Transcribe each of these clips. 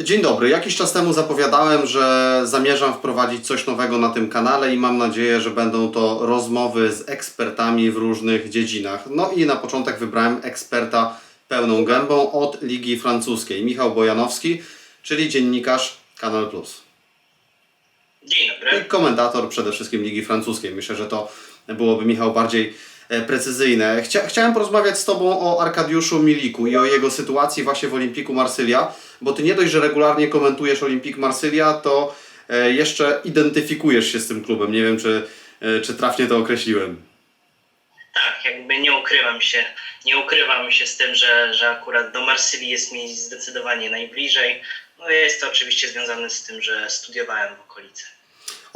Dzień dobry. Jakiś czas temu zapowiadałem, że zamierzam wprowadzić coś nowego na tym kanale i mam nadzieję, że będą to rozmowy z ekspertami w różnych dziedzinach. No i na początek wybrałem eksperta pełną gębą od Ligi Francuskiej, Michał Bojanowski, czyli dziennikarz Kanal Plus. Dzień I dobry. komentator przede wszystkim Ligi Francuskiej. Myślę, że to byłoby Michał bardziej precyzyjne. Chcia, chciałem porozmawiać z Tobą o Arkadiuszu Miliku i o jego sytuacji właśnie w Olimpiku Marsylia, bo Ty nie dość, że regularnie komentujesz Olimpik Marsylia, to e, jeszcze identyfikujesz się z tym klubem. Nie wiem, czy, e, czy trafnie to określiłem. Tak, jakby nie ukrywam się, nie ukrywam się z tym, że, że akurat do Marsylii jest mi zdecydowanie najbliżej. No jest to oczywiście związane z tym, że studiowałem w okolicy.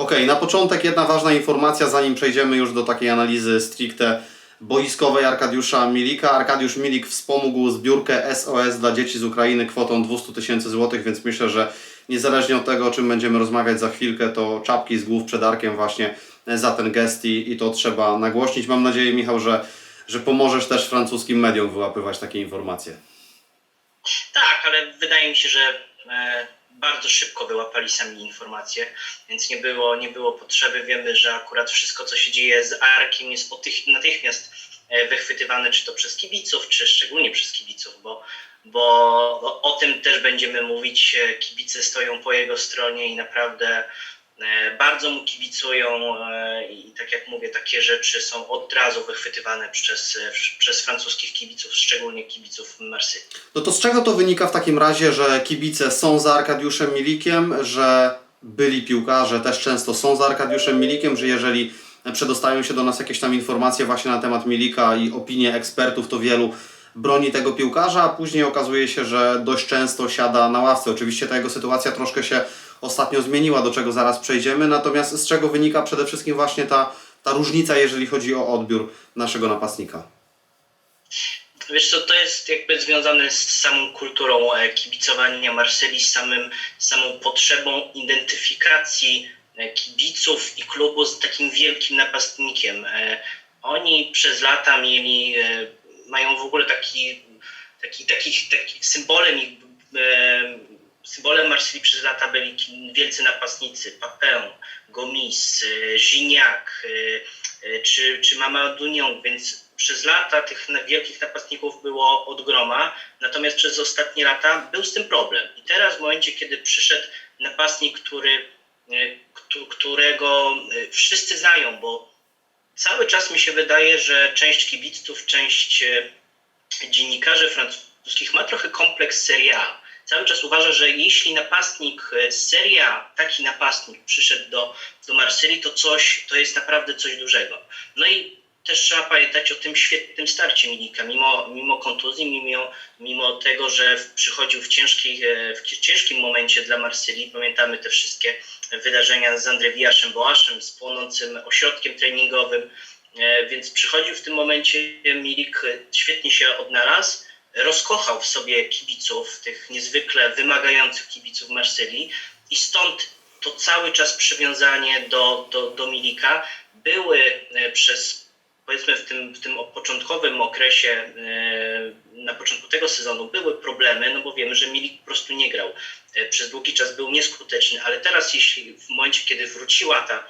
Okej, na początek jedna ważna informacja, zanim przejdziemy już do takiej analizy stricte boiskowej Arkadiusza Milika. Arkadiusz Milik wspomógł zbiórkę SOS dla dzieci z Ukrainy kwotą 200 tysięcy złotych, więc myślę, że niezależnie od tego, o czym będziemy rozmawiać za chwilkę, to czapki z głów przed Arkiem właśnie za ten gest i, i to trzeba nagłośnić. Mam nadzieję, Michał, że, że pomożesz też francuskim mediom wyłapywać takie informacje. Tak, ale wydaje mi się, że e, bardzo szybko wyłapali sami informacje, więc nie było, nie było potrzeby. Wiemy, że akurat wszystko, co się dzieje z Arkiem jest natychmiast e, wychwytywane, czy to przez kibiców, czy szczególnie przez kibiców, bo, bo o, tym też będziemy mówić. E, Kibice stoją po jego stronie i naprawdę bardzo mu kibicują e, i tak jak mówię, takie rzeczy są od razu wychwytywane przez, e, przez francuskich kibiców, szczególnie kibiców Marsylii. No to z czego to wynika w takim razie, że kibice są za Arkadiuszem Milikiem, że byli piłkarze też często są za Arkadiuszem Milikiem, że jeżeli przedostają się do nas jakieś tam informacje właśnie na temat Milika i opinie ekspertów, to wielu broni tego piłkarza, a później okazuje się, że dość często siada na ławce. Oczywiście ta jego sytuacja troszkę się ostatnio zmieniła, do czego zaraz przejdziemy, natomiast z czego wynika przede wszystkim właśnie ta, ta różnica, jeżeli chodzi o odbiór naszego napastnika. Wiesz co, to jest jakby związane z samą kulturą e, kibicowania Marsylii, z, samym, samą potrzebą identyfikacji e, kibiców i klubu z takim wielkim napastnikiem. E, Oni przez lata mieli, mają w ogóle taki, taki, taki, taki symbolem symbolem Marsylii przez lata byli wielcy napastnicy, Papin, Gomis, e, Gignac, e, e, czy, czy Mamadou Niang, więc przez lata tych wielkich napastników było od groma, natomiast przez ostatnie lata był z tym problem. I teraz w momencie, kiedy przyszedł napastnik, który, któ- którego wszyscy znają, bo cały czas mi się wydaje, że część kibiców, część dziennikarzy francuskich ma trochę kompleks Serie A. Cały czas uważa, że jeśli napastnik e, z Serie A, taki napastnik przyszedł do, do Marsylii, to coś, to jest naprawdę coś dużego. No i też trzeba pamiętać o tym świetnym starcie Milika. Mimo, mimo kontuzji, mimo, mimo tego, że przychodził w, ciężkich, e, w ciężkim momencie dla Marsylii, pamiętamy te wszystkie wydarzenia z Andrewiaszem Boaszem, z płonącym ośrodkiem treningowym, E, Więc przychodził w tym momencie Milik, świetnie się odnalazł, rozkochał w sobie kibiców, tych niezwykle wymagających kibiców Marsylii i stąd to cały czas przywiązanie do, do, do Milika były e, przez powiedzmy w tym, w tym początkowym okresie, e, na początku tego sezonu były problemy, no bo wiemy, że Milik po prostu nie grał. E, Przez długi czas był nieskuteczny, ale teraz jeśli w momencie, kiedy wróciła ta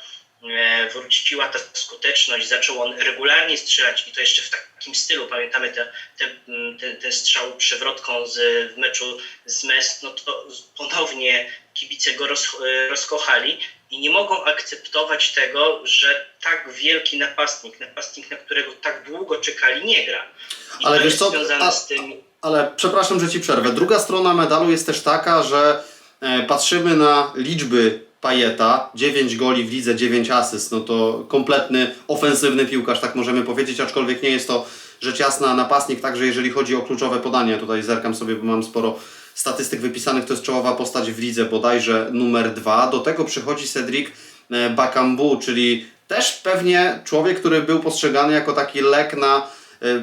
wróciła ta skuteczność, zaczął on regularnie strzelać i to jeszcze w takim stylu, pamiętamy te, te, m, ten, ten strzał przewrotką z, w meczu z MES, no to ponownie kibice go roz, e, rozkochali i nie mogą akceptować tego, że tak wielki napastnik, napastnik, na którego tak długo czekali, nie gra. I Ale to wiesz co, związane a- z tym, Ale przepraszam, że ci przerwę. Druga strona medalu jest też taka, że e, patrzymy na liczby Pajeta, 9 goli w lidze, 9 asyst, no to kompletny ofensywny piłkarz, tak możemy powiedzieć, aczkolwiek nie jest to rzecz jasna napastnik, także jeżeli chodzi o kluczowe podania, tutaj zerkam sobie, bo mam sporo statystyk wypisanych, to jest czołowa postać w lidze, bodajże numer 2. Do tego przychodzi Cedric e, Bakambu, czyli też pewnie człowiek, który był postrzegany jako taki lek na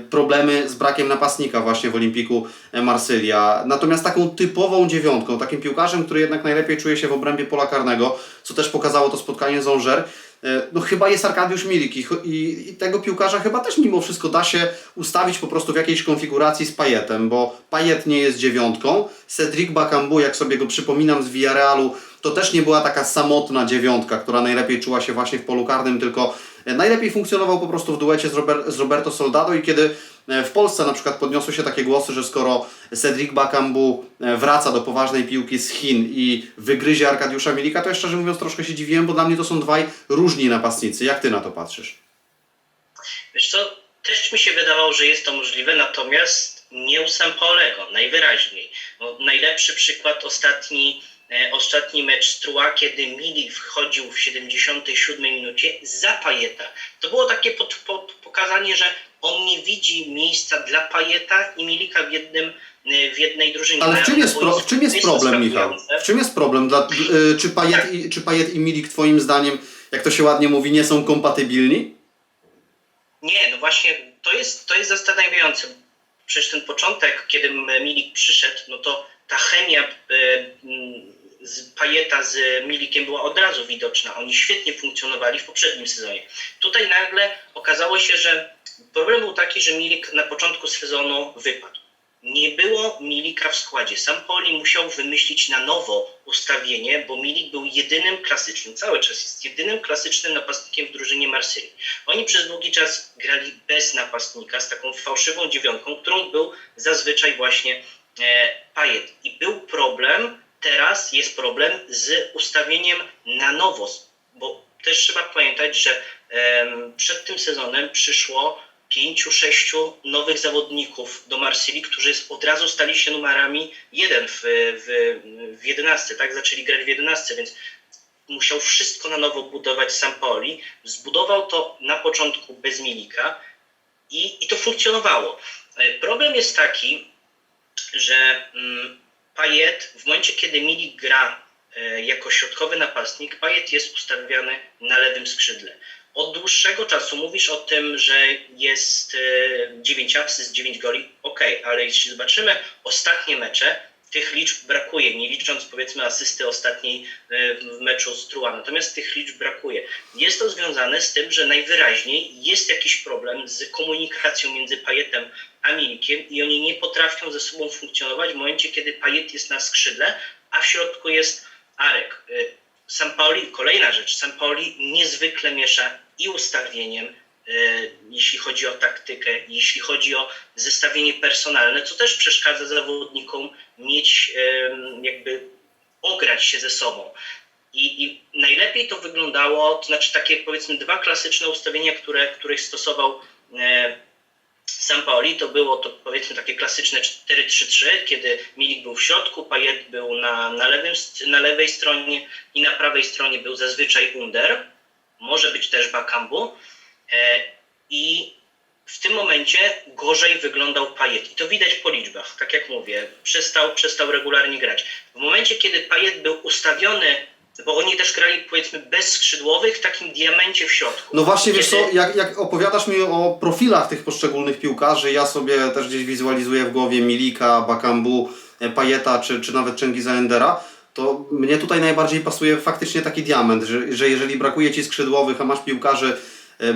problemy z brakiem napastnika właśnie w Olimpiku e, Marsylia. Natomiast taką typową dziewiątką, takim piłkarzem, który jednak najlepiej czuje się w obrębie pola karnego, co też pokazało to spotkanie z Angers, e, no chyba jest Arkadiusz Milik i, i, i tego piłkarza chyba też mimo wszystko da się ustawić po prostu w jakiejś konfiguracji z Pajetem, bo Pajet nie jest dziewiątką, Cedric Bakambu, jak sobie go przypominam z Villarrealu, to też nie była taka samotna dziewiątka, która najlepiej czuła się właśnie w polu karnym, tylko najlepiej funkcjonował po prostu w duecie z, Robert, z Roberto Soldado i kiedy e, w Polsce na przykład podniosły się takie głosy, że skoro Cedric Bakambu e, wraca do poważnej piłki z Chin i wygryzie Arkadiusza Milika, to ja szczerze mówiąc troszkę się dziwiłem, bo dla mnie to są dwaj różni napastnicy. Jak Ty na to patrzysz? Wiesz co, też mi się wydawało, że jest to możliwe, natomiast nie u Sampaolego, najwyraźniej. No, najlepszy przykład ostatni, e, ostatni mecz Strua, kiedy Milik wchodził w 77 minucie za Pajeta. To było takie pod, pod, pokazanie, że on nie widzi miejsca dla Pajeta i Milika w, jednym, e, w jednej drużynie. Ale w czym jest, pro, w czym jest problem, Michał? W czym jest problem? Dla, y, czy, Pajet i, czy Pajet i Milik Twoim zdaniem, jak to się ładnie mówi, nie są kompatybilni? Nie, no właśnie to jest, to jest zastanawiające. Przecież ten początek, kiedy Milik przyszedł, no to ta chemia e, z Pajeta z Milikiem była od razu widoczna. Oni świetnie funkcjonowali w poprzednim sezonie. Tutaj nagle okazało się, że problem był taki, że Milik na początku sezonu wypadł. Nie było Milika w składzie. Sam Poli musiał wymyślić na nowo ustawienie, bo Milik był jedynym klasycznym, cały czas jest jedynym klasycznym napastnikiem w drużynie Marsylii. Oni przez długi czas grali bez napastnika, z taką fałszywą dziewiątką, którą był zazwyczaj właśnie e, Pajet. I był problem, teraz jest problem z ustawieniem na nowo, bo też trzeba pamiętać, że przed tym sezonem przyszło pięciu, sześciu nowych zawodników do Marsylii, którzy od razu stali się numerami jeden w, w, w 11, tak? Zaczęli grać w 11, więc musiał wszystko na nowo budować Sampoli. Zbudował to na początku bez Milika i, i to funkcjonowało. E, Problem jest taki, że mm, Payet w momencie, kiedy Milik gra e, jako środkowy napastnik, Payet jest ustawiany na lewym skrzydle. Od dłuższego czasu mówisz o tym, że jest e, 9 asyst, 9 goli. Okej, ale jeśli zobaczymy ostatnie mecze, tych liczb brakuje, nie licząc powiedzmy asysty ostatniej e, w meczu z Trua. Natomiast tych liczb brakuje. Jest to związane z tym, że najwyraźniej jest jakiś problem z komunikacją między Pajetem a Milikiem i oni nie potrafią ze sobą funkcjonować w momencie, kiedy Pajet jest na skrzydle, a w środku jest Arek. Y, Sampaoli, kolejna rzecz, Sampaoli niezwykle miesza i ustawieniem, y, jeśli chodzi o taktykę, jeśli chodzi o zestawienie personalne, co też przeszkadza zawodnikom mieć jakby ograć się ze sobą. I, I najlepiej to wyglądało, to znaczy takie powiedzmy dwa klasyczne ustawienia, które, których stosował e, Sampaoli, to było to powiedzmy takie klasyczne 4-3-3, kiedy Milik był w środku, Payet był na, na, lewym, na lewej stronie i na prawej stronie był zazwyczaj Under, może być też Bakambu. E, I w tym momencie gorzej wyglądał Payet. I to widać po liczbach, tak jak mówię, przestał, przestał regularnie grać. W momencie, kiedy Payet był ustawiony, bo oni też grali powiedzmy bez skrzydłowych, w takim diamencie w środku. No właśnie, wiesz Kiedy- co, jak, jak opowiadasz mi o profilach tych poszczególnych piłkarzy, ja sobie też gdzieś wizualizuję w głowie Milika, Bakambu, e, Pajeta czy, czy nawet Cengiza Endera, to mnie tutaj najbardziej pasuje faktycznie taki diament, że, że jeżeli brakuje Ci skrzydłowych, a masz piłkarzy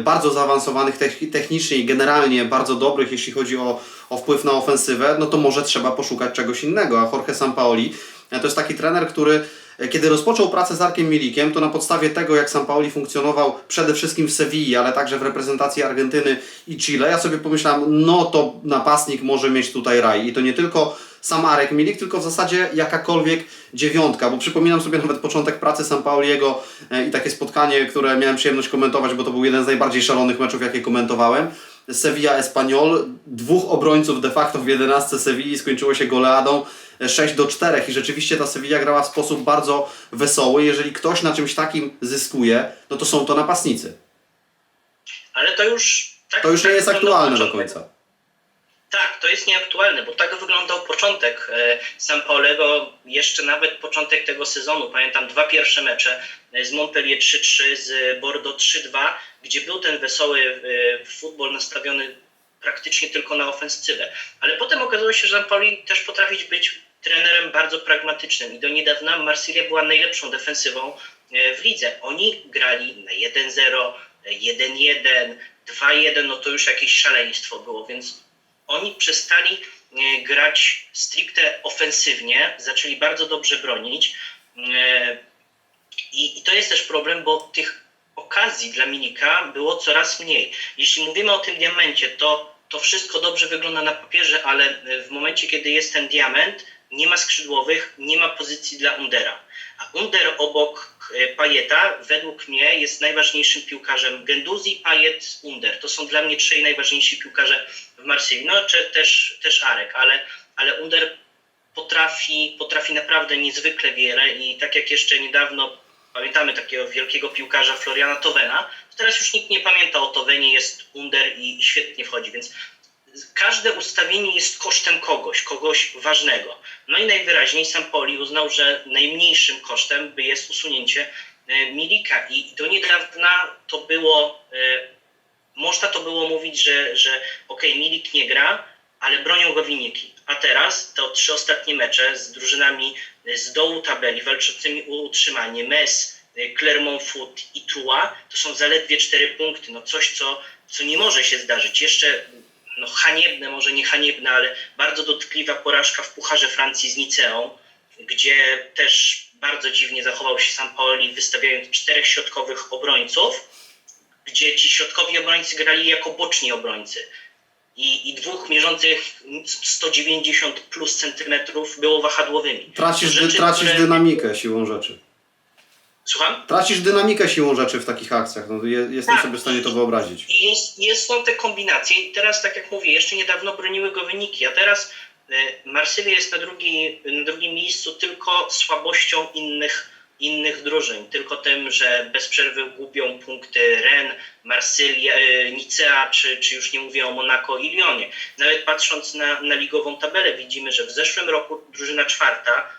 bardzo zaawansowanych tech- technicznie i generalnie bardzo dobrych, jeśli chodzi o, o wpływ na ofensywę, no to może trzeba poszukać czegoś innego, a Jorge Sampaoli e, to jest taki trener, który e, kiedy rozpoczął pracę z Arkiem Milikiem, to na podstawie tego, jak Sampaoli funkcjonował przede wszystkim w Sewilli, ale także w reprezentacji Argentyny i Chile, ja sobie pomyślałem, no to napastnik może mieć tutaj raj. I to nie tylko sam Arek Milik, tylko w zasadzie jakakolwiek dziewiątka, bo przypominam sobie nawet początek pracy Sampaoliego e, i takie spotkanie, które miałem przyjemność komentować, bo to był jeden z najbardziej szalonych meczów, jakie komentowałem. Sevilla Espanyol, dwóch obrońców de facto w 11 Sewilli skończyło się goleadą 6 do 4 i rzeczywiście ta Sevilla grała w sposób bardzo wesoły. Jeżeli ktoś na czymś takim zyskuje, no to są to napastnicy. Ale to już... Tak, To już nie jest aktualne do końca. Tak, to jest nieaktualne, bo tak wyglądał początek e, Sampaolego, jeszcze nawet początek tego sezonu. Pamiętam dwa pierwsze mecze e, z Montpellier 3-3, z Bordeaux 3-2, gdzie był ten wesoły e, futbol nastawiony praktycznie tylko na ofensywę. Ale potem okazało się, że Sampaoli też potrafi być trenerem bardzo pragmatycznym i do niedawna Marsylia była najlepszą defensywą e, w lidze. Oni grali na 1-0, e, 1-1, 2-1, no to już jakieś szaleństwo było, więc oni przestali e, grać stricte ofensywnie, zaczęli bardzo dobrze bronić. E, I, to jest też problem, bo tych okazji dla Minika było coraz mniej. Jeśli mówimy o tym diamencie, to, to wszystko dobrze wygląda na papierze, ale w momencie, kiedy jest ten diament, nie ma skrzydłowych, nie ma pozycji dla Undera. A Under obok e, Pajeta według mnie jest najważniejszym piłkarzem. Genduzi, Pajet, Under. To są dla mnie trzej najważniejsi piłkarze w Marsylii. No czy, też, też Arek, ale, ale Under potrafi, potrafi naprawdę niezwykle wiele i tak jak jeszcze niedawno pamiętamy takiego wielkiego piłkarza Floriana Towena, to teraz już nikt nie pamięta o Towenie, jest Under i, i świetnie wchodzi, więc każde ustawienie jest kosztem kogoś, kogoś ważnego. No i najwyraźniej Sampoli uznał, że najmniejszym kosztem by jest usunięcie e, Milika i do niedawna to było, e, można to było mówić, że, że okej, Milik nie gra, ale bronią go wyniki. A teraz to trzy ostatnie mecze z drużynami z dołu tabeli walczącymi o utrzymanie Mes, Clermont Foot i Trua to są zaledwie cztery punkty. No coś, co, co nie może się zdarzyć. Jeszcze no, haniebne, może nie haniebne, ale bardzo dotkliwa porażka w Pucharze Francji z Niceą, gdzie też bardzo dziwnie zachował się sam Paoli, wystawiając czterech środkowych obrońców, gdzie ci środkowi obrońcy grali jako boczni obrońcy i, i dwóch mierzących 190 plus centymetrów było wahadłowymi. Tracisz, Rzeczy, tracisz które- dynamikę siłą rzeczy. Słucham? Tracisz dynamikę siłą rzeczy w takich akcjach. No, je, jestem Tak. sobie w stanie to wyobrazić. I jest, jest, są te kombinacje i teraz, tak jak mówię, jeszcze niedawno broniły go wyniki, a teraz e, Marsylia jest na, drugi, na drugim miejscu tylko słabością innych, innych drużyn, tylko tym, że bez przerwy gubią punkty Ren, Marsylia, e, Nicea, czy, czy już nie mówię o Monaco i Lyonie. Nawet patrząc na, na ligową tabelę widzimy, że w zeszłym roku drużyna czwarta,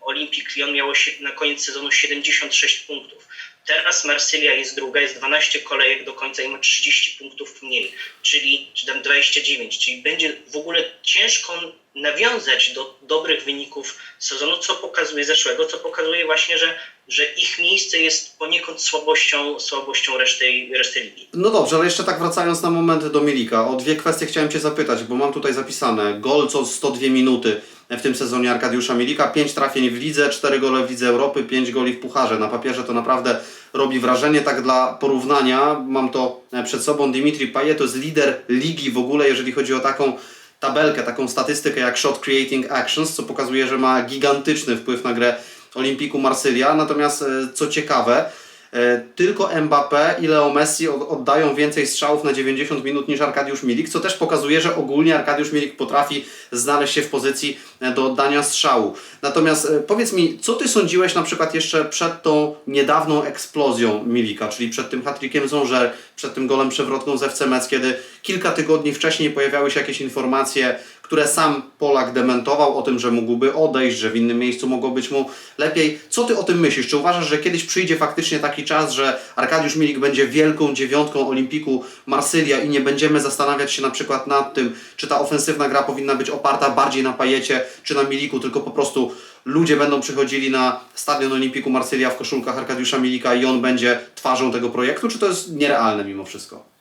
Olympique Lyon miało na koniec sezonu 76 punktów. Teraz Marsylia jest druga, jest 12 kolejek do końca i ma 30 punktów mniej, czyli czy tam 29, czyli będzie w ogóle ciężko nawiązać do dobrych wyników sezonu, co pokazuje zeszłego, co pokazuje właśnie, że, że ich miejsce jest poniekąd słabością, słabością reszty, reszty ligi. No dobrze, ale jeszcze tak wracając na moment do Milika, o dwie kwestie chciałem Cię zapytać, bo mam tutaj zapisane gol co 102 minuty w tym sezonie Arkadiusza Milika, 5 trafień w lidze, 4 gole w Lidze Europy, 5 goli w Pucharze. Na papierze to naprawdę robi wrażenie, tak dla porównania, mam to e, przed sobą, Dimitri Payet to jest lider ligi w ogóle, jeżeli chodzi o taką tabelkę, taką statystykę jak Shot Creating Actions, co pokazuje, że ma gigantyczny wpływ na grę Olimpiku Marsylia. Natomiast e, co ciekawe, E, Tylko Mbappé i Leo Messi od- oddają więcej strzałów na 90 minut niż Arkadiusz Milik, co też pokazuje, że ogólnie Arkadiusz Milik potrafi znaleźć się w pozycji e, do oddania strzału. Natomiast powiedz mi, co ty sądziłeś na przykład jeszcze przed tą niedawną eksplozją Milika, czyli przed tym hat-trickiem Zonżer, przed tym golem przewrotką z FC Metz, kiedy kilka tygodni wcześniej pojawiały się jakieś informacje, które sam Polak dementował o tym, że mógłby odejść, że w innym miejscu mogło być mu lepiej. Co ty o tym myślisz? Czy uważasz, że kiedyś przyjdzie faktycznie taki czas, że Arkadiusz Milik będzie wielką dziewiątką Olimpiku Marsylia i nie będziemy zastanawiać się na przykład nad tym, czy ta ofensywna gra powinna być oparta bardziej na Pajecie, czy na Miliku, tylko po prostu ludzie będą przychodzili na stadion Olimpiku Marsylia w koszulkach Arkadiusza Milika i on będzie twarzą tego projektu, czy to jest nierealne mimo wszystko?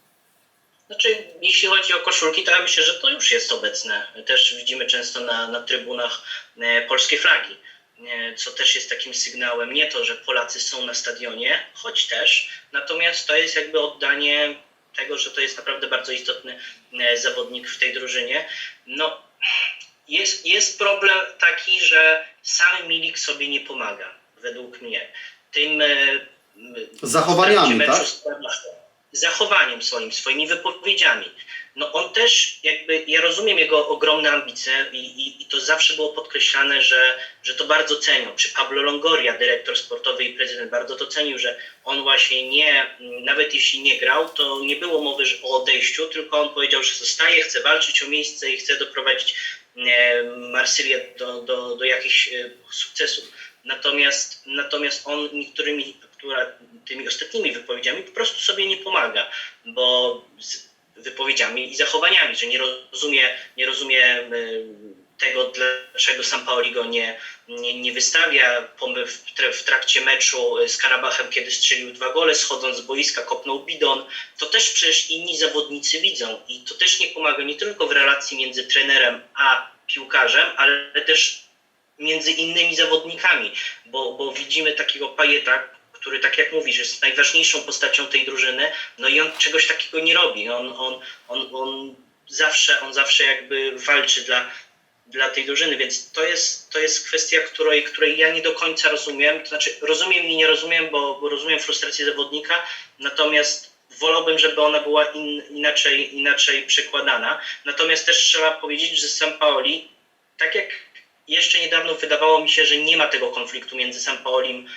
Znaczy, jeśli chodzi o koszulki, to ja myślę, że to już jest obecne. Też widzimy często na, na trybunach e, polskie flagi, e, co też jest takim sygnałem. Nie to, że Polacy są na stadionie, choć też, natomiast to jest jakby oddanie tego, że to jest naprawdę bardzo istotny e, zawodnik w tej drużynie. No, jest, jest problem taki, że sam Milik sobie nie pomaga, według mnie. Tym Zachowaniami, tak? meczu. Zachowaniem swoim, swoimi wypowiedziami. No on też jakby, ja rozumiem jego ogromne ambicje i, i, i to zawsze było podkreślane, że, że to bardzo cenią. Czy Pablo Longoria, dyrektor sportowy i prezydent, bardzo to cenił, że on właśnie nie, nawet jeśli nie grał, to nie było mowy o odejściu, tylko on powiedział, że zostaje, chce walczyć o miejsce i chce doprowadzić e, Marsylię do, do, do jakichś e, sukcesów. Natomiast, natomiast on niektórymi która, tymi ostatnimi wypowiedziami po prostu sobie nie pomaga, bo z wypowiedziami i zachowaniami, że nie rozumie, nie rozumie y, tego, dlaczego Sampaoli go nie, nie, nie wystawia. W trakcie meczu z Karabachem, kiedy strzelił dwa gole, schodząc z boiska, kopnął bidon, to też przecież inni zawodnicy widzą i to też nie pomaga nie tylko w relacji między trenerem a piłkarzem, ale też między innymi zawodnikami, bo, bo widzimy takiego Pajeta, który tak jak mówisz, jest najważniejszą postacią tej drużyny, no i on czegoś takiego nie robi. On, on, on, on, zawsze, on zawsze jakby walczy dla, dla tej drużyny, więc to jest, to jest kwestia, której, której ja nie do końca rozumiem. To znaczy rozumiem i nie rozumiem, bo, bo rozumiem frustrację zawodnika, natomiast wolałbym, żeby ona była in, inaczej, inaczej przekładana. Natomiast też trzeba powiedzieć, że Sampaoli, tak jak jeszcze niedawno wydawało mi się, że nie ma tego konfliktu między Sampaolim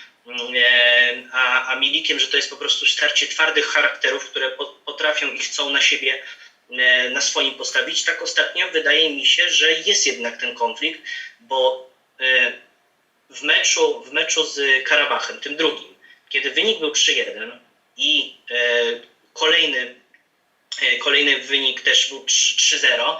a, a Milikiem, że to jest po prostu starcie twardych charakterów, które po, potrafią i chcą na siebie e, na swoim postawić. Tak ostatnio wydaje mi się, że jest jednak ten konflikt, bo e, w meczu, w meczu z Karabachem, tym drugim, kiedy wynik był 3-1 i e, kolejny, e, kolejny wynik też był 3 3-0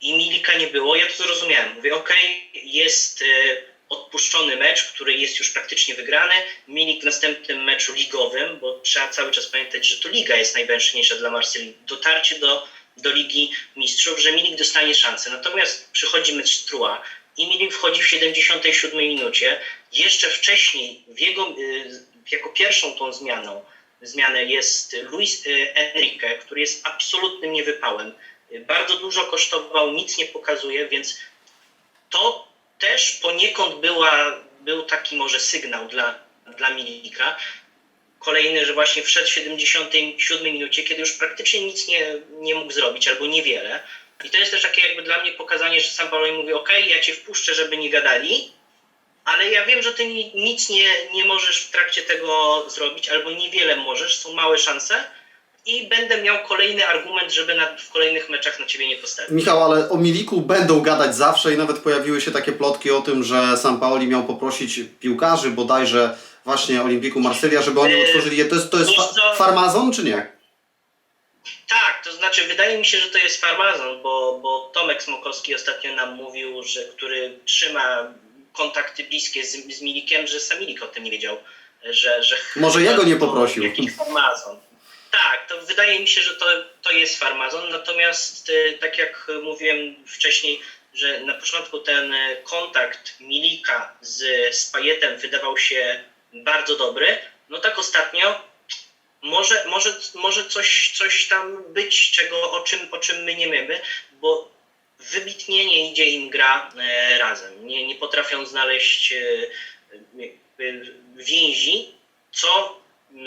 i Milika nie było, ja to zrozumiałem. Mówię, okej, jest e, odpuszczony mecz, który jest już praktycznie wygrany. Milik w następnym meczu ligowym, bo trzeba cały czas pamiętać, że to liga jest najważniejsza dla Marsylii. Dotarcie do, do Ligi Mistrzów, że Milik dostanie szansę. Natomiast przychodzi mecz Strua i Milik wchodzi w 77 minucie. Jeszcze wcześniej, w jego, y, jako pierwszą tą zmianą, zmianę jest Luis y, Enrique, który jest absolutnym niewypałem. Y, Bardzo dużo kosztował, nic nie pokazuje, więc to też poniekąd była, był taki może sygnał dla, dla Milika. Kolejny, że właśnie wszedł w 77 minucie, kiedy już praktycznie nic nie, nie mógł zrobić albo niewiele. I to jest też takie jakby dla mnie pokazanie, że sam Paolo mówi, ok, ja cię wpuszczę, żeby nie gadali, ale ja wiem, że ty ni- nic nie, nie możesz w trakcie tego zrobić, albo niewiele możesz, są małe szanse i będę miał kolejny argument, żeby na, w kolejnych meczach na ciebie nie postawić. Michał, ale o Miliku będą gadać zawsze i nawet pojawiły się takie plotki o tym, że Sam Paoli miał poprosić piłkarzy, bodajże właśnie Olimpiku Marsylia, żeby oni Yy, utworzyli je. To jest, to jest fa- farmazon czy nie? Tak, to znaczy wydaje mi się, że to jest farmazon, bo, bo Tomek Smokowski ostatnio nam mówił, że który trzyma kontakty bliskie z, z Milikiem, że sam Milik o tym nie wiedział, że, że Może jego nie poprosił. Jakiś farmazon. Tak, to wydaje mi się, że to, to jest farmazon, natomiast y, tak jak mówiłem wcześniej, że na początku ten y, kontakt Milika z, z Pajetem wydawał się bardzo dobry, no tak ostatnio może, może, może coś, coś tam być, czego, o, czym, o czym my nie wiemy, bo wybitnie nie idzie im gra e, razem. Nie, nie potrafią znaleźć e, więzi, co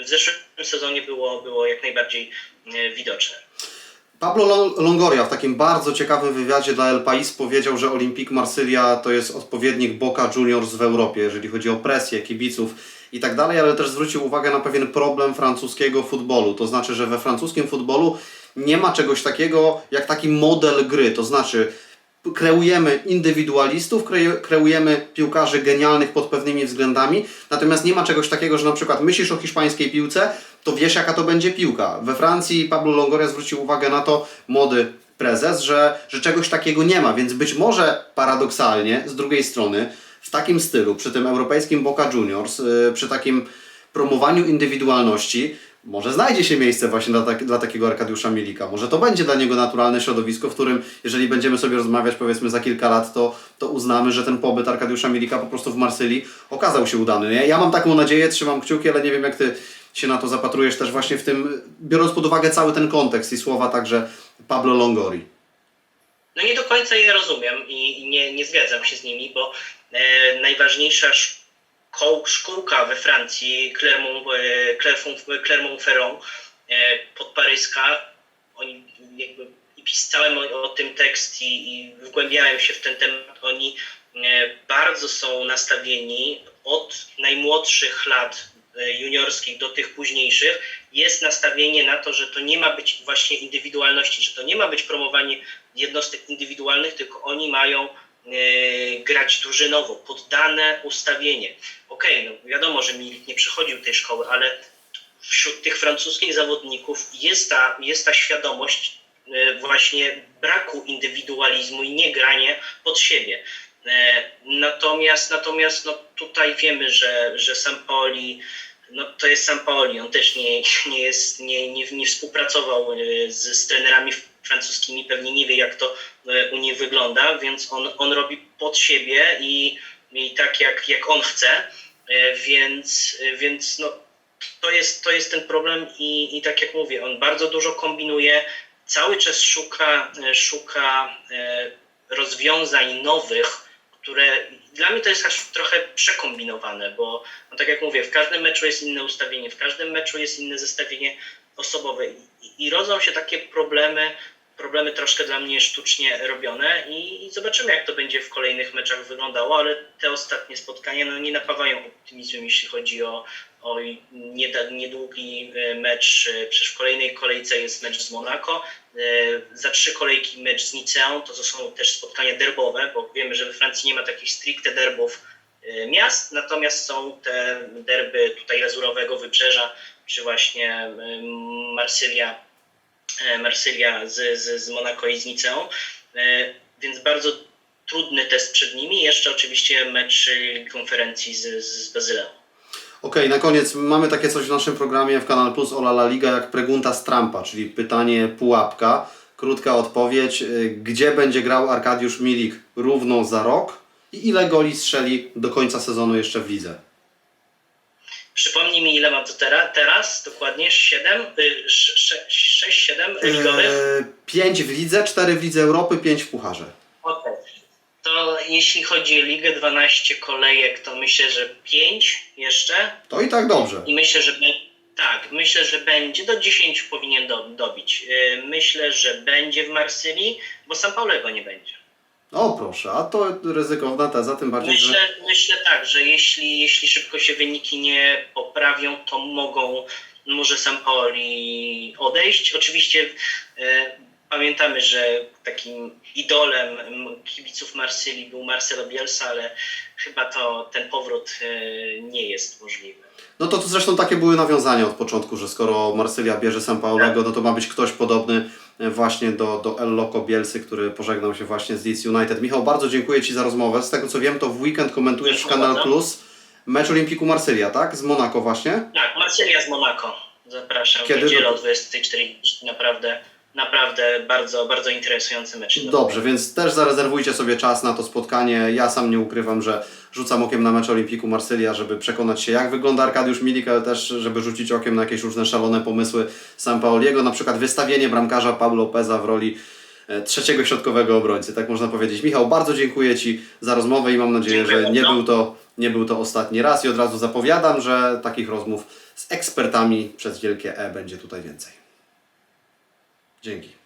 w zeszłym sezonie było, było jak najbardziej e, widoczne. Pablo Lon- Longoria w takim bardzo ciekawym wywiadzie dla El Pais powiedział, że Olympique Marsylia to jest odpowiednik Boca Juniors w Europie, jeżeli chodzi o presję kibiców i tak dalej, ale też zwrócił uwagę na pewien problem francuskiego futbolu. To znaczy, że we francuskim futbolu nie ma czegoś takiego jak taki model gry. To znaczy, kreujemy indywidualistów, kre- kreujemy piłkarzy genialnych pod pewnymi względami, natomiast nie ma czegoś takiego, że na przykład myślisz o hiszpańskiej piłce, to wiesz jaka to będzie piłka. We Francji Pablo Longoria zwrócił uwagę na to, młody prezes, że, że czegoś takiego nie ma, więc być może paradoksalnie, z drugiej strony, w takim stylu, przy tym europejskim Boca Juniors, yy, przy takim promowaniu indywidualności, może znajdzie się miejsce właśnie dla, tak, dla takiego Arkadiusza Milika. Może to będzie dla niego naturalne środowisko, w którym, jeżeli będziemy sobie rozmawiać powiedzmy za kilka lat, to, to uznamy, że ten pobyt Arkadiusza Milika po prostu w Marsylii okazał się udany. Ja, mam taką nadzieję, trzymam kciuki, ale nie wiem jak Ty się na to zapatrujesz też właśnie w tym, biorąc pod uwagę cały ten kontekst i słowa także Pablo Longori. No nie do końca je rozumiem i nie, nie zgadzam się z nimi, bo e, najważniejsza szkółka we Francji, e, Clermont, Clermont-Ferrand, e, podparyska, oni jakby i pisałem o, o tym tekst i, i wgłębiałem się w ten temat, oni e, bardzo są nastawieni od najmłodszych lat e, juniorskich do tych późniejszych, jest nastawienie na to, że to nie ma być właśnie indywidualności, że to nie ma być promowanie jednostek indywidualnych, tylko oni mają e, grać drużynowo, poddane ustawienie. Okej, no wiadomo, że Milik nie przechodził tej szkoły, ale wśród tych francuskich zawodników jest ta, jest ta świadomość e, właśnie braku indywidualizmu i nie granie pod siebie. E, Natomiast, natomiast no tutaj wiemy, że, że Sampaoli no to jest Sampaoli, on też nie, nie, jest, nie, nie, nie współpracował e, z, z trenerami francuskimi, pewnie nie wie jak to u nich wygląda, więc on, on robi pod siebie i, i tak jak, jak on chce, więc, e, więc no, to, jest, to jest ten problem i, i tak jak mówię, on bardzo dużo kombinuje, cały czas szuka, e, szuka e, rozwiązań nowych, które dla mnie to jest aż trochę przekombinowane, bo no tak jak mówię, w każdym meczu jest inne ustawienie, w każdym meczu jest inne zestawienie osobowe i, i rodzą się takie problemy, problemy troszkę dla mnie sztucznie robione i, zobaczymy jak to będzie w kolejnych meczach wyglądało, ale te ostatnie spotkania no, nie napawają optymizmem, jeśli chodzi o, o niedługi e, mecz, e, przecież w kolejnej kolejce jest mecz z Monaco, e, za trzy kolejki mecz z Niceą, to, to są też spotkania derbowe, bo wiemy, że we Francji nie ma takich stricte derbów miast, natomiast są te derby tutaj Lazurowego Wybrzeża, czy właśnie Marsylia, Marsylia z, z, z Monaco i z Niceą, E, więc bardzo trudny test przed nimi, jeszcze oczywiście mecz e, konferencji z, z Bazyleą. Okej, na koniec mamy takie coś w naszym programie w Kanal Plus Ola La Liga jak pregunta z Trumpa, czyli pytanie pułapka. Krótka odpowiedź. Y, Gdzie będzie grał Arkadiusz Milik równo za rok i ile goli strzeli do końca sezonu jeszcze w lidze? Przypomnij mi, ile mam to teraz, teraz dokładnie 7, 6, 7 ligowych. Eee, pięć w lidze, cztery w lidze Europy, pięć w pucharze. Okej. To jeśli chodzi o Ligę 12 kolejek, to myślę, że 5 jeszcze. To i tak dobrze. I myślę, że tak, myślę, że będzie do 10 powinien do, dobić. Yy, Myślę, że będzie w Marsylii, bo San Paulego nie będzie. O proszę, a to ryzykowna teza, tym bardziej, że... Myślę, myślę tak, że jeśli, jeśli szybko się wyniki nie poprawią, to mogą, może Sampaoli odejść. Oczywiście e, pamiętamy, że takim idolem kibiców Marsylii był Marcelo Bielsa, ale chyba to ten powrót e, nie jest możliwy. No to, to zresztą takie były nawiązania od początku, że skoro Marsylia bierze San Paulego, no to ma być ktoś podobny e, właśnie do, do El Loco Bielsy, który pożegnał się właśnie z Leeds United. Michał, bardzo dziękuję Ci za rozmowę. Z tego co wiem, to w weekend komentujesz w Kanal. Plus mecz Olimpiku Marsylia, tak? Z Monako właśnie? Tak, Marsylia z Monaco. Zapraszam. Kiedy niedzielę o 24.40. Naprawdę, naprawdę bardzo, bardzo interesujący mecz. Dobrze, więc też zarezerwujcie sobie czas na to spotkanie. Ja sam nie ukrywam, że rzucam okiem na mecz Olimpiku Marsylia, żeby przekonać się, jak wygląda Arkadiusz Milik, ale też, żeby rzucić okiem na jakieś różne szalone pomysły Sampaoliego, na przykład wystawienie bramkarza Pablo Peza w roli e, trzeciego środkowego obrońcy, tak można powiedzieć. Michał, bardzo dziękuję Ci za rozmowę i mam nadzieję, Dziękuję że nie bardzo. był, to, nie był to ostatni raz i od razu zapowiadam, że takich rozmów z ekspertami przez wielkie E będzie tutaj więcej. Dzięki.